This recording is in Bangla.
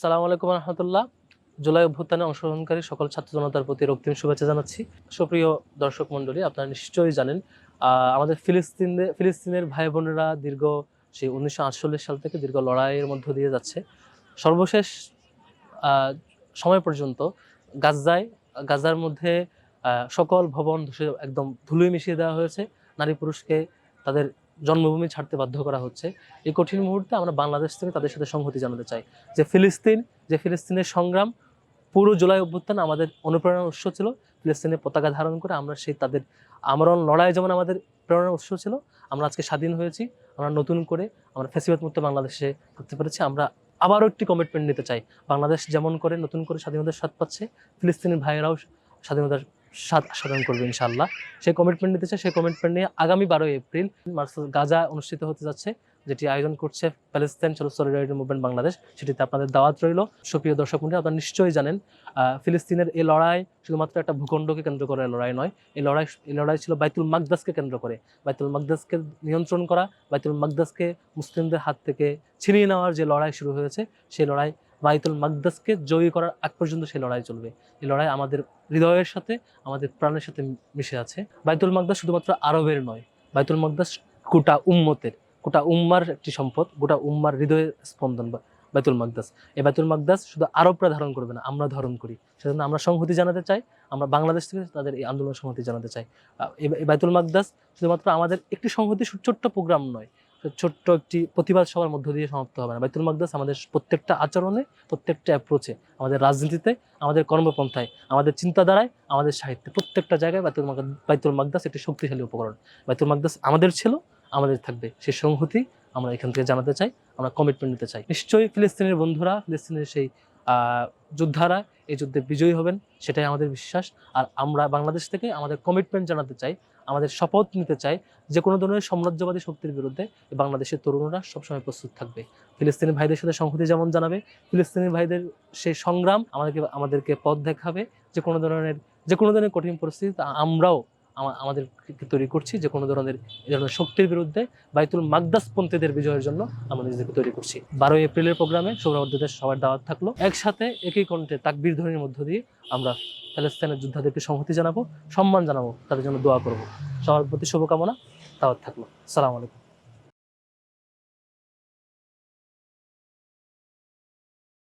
সালাম আলাইকুম রহমতুল্লাহ। জুলাই অভ্যুত্থানে অংশগ্রহণকারী সকল ছাত্র জনতার প্রতি রক্তিম শুভেচ্ছা জানাচ্ছি। সুপ্রিয় দর্শক মণ্ডলী, আপনারা নিশ্চয়ই জানেন আমাদের ফিলিস্তিনের ফিলিস্তিনের ভাই বোনেরা দীর্ঘ সেই উনিশশো আটচল্লিশ সাল থেকে দীর্ঘ লড়াইয়ের মধ্য দিয়ে যাচ্ছে। সর্বশেষ সময় পর্যন্ত গাজায় গাজার মধ্যে সকল ভবন ধসে একদম ধুলোয় মিশিয়ে দেওয়া হয়েছে। নারী পুরুষকে তাদের জন্মভূমি ছাড়তে বাধ্য করা হচ্ছে। এই কঠিন মুহূর্তে আমরা বাংলাদেশ থেকে তাদের সাথে সংহতি জানাতে চাই। যে ফিলিস্তিন, যে ফিলিস্তিনের সংগ্রাম, পুরো জুলাই অভ্যুত্থান আমাদের অনুপ্রেরণার উৎস ছিল। ফিলিস্তিনের পতাকা ধারণ করে আমরা সেই তাদের আমরণ লড়াই যেমন আমাদের প্রেরণার উৎস ছিল, আমরা আজকে স্বাধীন হয়েছি। আমরা নতুন করে আমরা ফেসিবাদ মুক্ত বাংলাদেশে থাকতে পেরেছি। আমরা আবারও একটি কমিটমেন্ট নিতে চাই। বাংলাদেশ যেমন করে নতুন করে স্বাধীনতার স্বাদ পাচ্ছে, ফিলিস্তিনের ভাইয়েরাও স্বাধীনতার সাধন করবে ইনশাআল্লাহ। সেই কমিটমেন্ট নিতে চাই সেই কমিটমেন্ট নিয়ে আগামী বারোই এপ্রিল মার্সাল গাজা অনুষ্ঠিত হতে যাচ্ছে, যেটি আয়োজন করছে প্যালেস্তাইন চলো সলিডারিটি মুভমেন্ট বাংলাদেশ সেটিতে আপনাদের দাওয়াত রইল। সুপ্রিয় দর্শক মন্ডলী আপনারা নিশ্চয়ই জানেন ফিলিস্তিনের এই লড়াই শুধুমাত্র একটা ভূখণ্ডকে কেন্দ্র করে লড়াই নয়, এই লড়াই এই লড়াই ছিল বাইতুল মাকদাসকে কেন্দ্র করে। বাইতুল মাকদাসকে নিয়ন্ত্রণ করা, বাইতুল মাকদাসকে মুসলিমদের হাত থেকে ছিনিয়ে নেওয়ার যে লড়াই শুরু হয়েছে, সেই লড়াই বাইতুল মাকদাসকে জয়ী করার আগ পর্যন্ত সেই লড়াই চলবে। এই লড়াই আমাদের হৃদয়ের সাথে, আমাদের প্রাণের সাথে মিশে আছে। বাইতুল মাকদাস শুধুমাত্র আরবের নয়, বাইতুল মাকদাস গোটা উম্মতের, গোটা উম্মার একটি সম্পদ, গোটা উম্মার হৃদয়ের স্পন্দন বাইতুল মাকদাস। এই বাইতুল মাকদাস শুধু আরবরা ধারণ করবে না, আমরা ধারণ করি। সেজন্য আমরা সংহতি জানাতে চাই, আমরা বাংলাদেশ থেকে তাদের এই আন্দোলন সংহতি জানাতে চাই। এই এই বাইতুল মাকদাস শুধুমাত্র আমাদের একটি সংহতি, ছোট্ট প্রোগ্রাম নয় ছোট্ট একটি প্রতিবাদ সবার মধ্য দিয়ে সমাপ্ত হবে না। বাইতুল মাকদাস আমাদের প্রত্যেকটা আচরণে, প্রত্যেকটা অ্যাপ্রোচে আমাদের রাজনীতিতে, আমাদের কর্মপন্থায়, আমাদের চিন্তাধারায়, আমাদের সাহিত্যে, প্রত্যেকটা জায়গায় বাইতুল বাইতুল মাকদাস একটি শক্তিশালী উপকরণ। বাইতুল মাকদাস আমাদের ছিল, আমাদের থাকবে। সেই সংহতি আমরা এখান থেকে জানাতে চাই, আমরা কমিটমেন্ট নিতে চাই। নিশ্চয়ই ফিলিস্তিনের বন্ধুরা, ফিলিস্তিনের সেই যোদ্ধারা এই যুদ্ধে বিজয়ী হবেন, সেটাই আমাদের বিশ্বাস। আর আমরা বাংলাদেশ থেকে আমাদের কমিটমেন্ট জানাতে চাই আমাদের শপথ নিতে চাই যে কোনো ধরনের সাম্রাজ্যবাদী শক্তির বিরুদ্ধে বাংলাদেশের তরুণরা সবসময় প্রস্তুত থাকবে। ফিলিস্তিনি ভাইদের সাথে সংহতি যেমন জানাবে, ফিলিস্তিনি ভাইদের সেই সংগ্রাম আমাদেরকে আমাদেরকে পথ দেখাবে। যে কোনো ধরনের, যে কোনো ধরনের কঠিন পরিস্থিতি আমরাও আমা- আমাদেরকে তৈরি করছি যে কোনো ধরনের এই ধরনের শক্তির বিরুদ্ধে বাইতুল মাকদাসপন্থীদের বিজয়ের জন্য আমরা নিজেদেরকে তৈরি করছি। বারোই এপ্রিলের প্রোগ্রামে সৌরাবদ্ধদের সবার দাওয়াত থাকল। একসাথে একই কণ্ঠে তাকবীর ধ্বনির মধ্য দিয়ে আমরা প্যালেস্তাইনের যোদ্ধাদেরকে সংহতি জানাব, সম্মান জানাব, তাদের জন্য দোয়া করব। সবার প্রতি শুভকামনা, দাওয়াত থাকল। সালাম আলাইকুম।